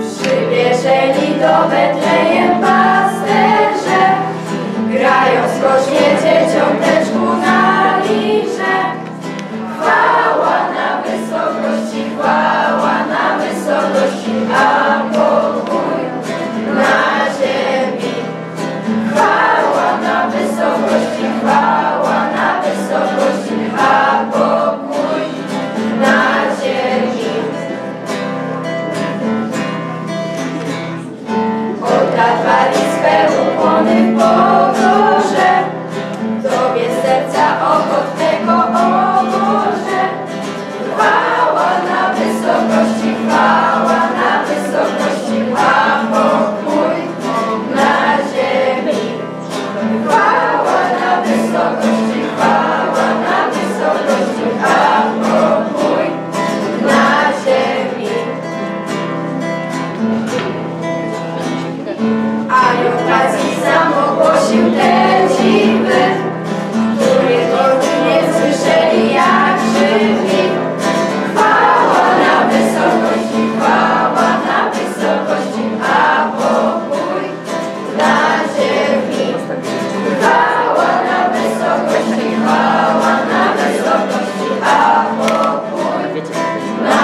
Przywieszeni do Betlejem wysokości chwała, na wysokości chwała, pokój na ziemi. Oddawaj my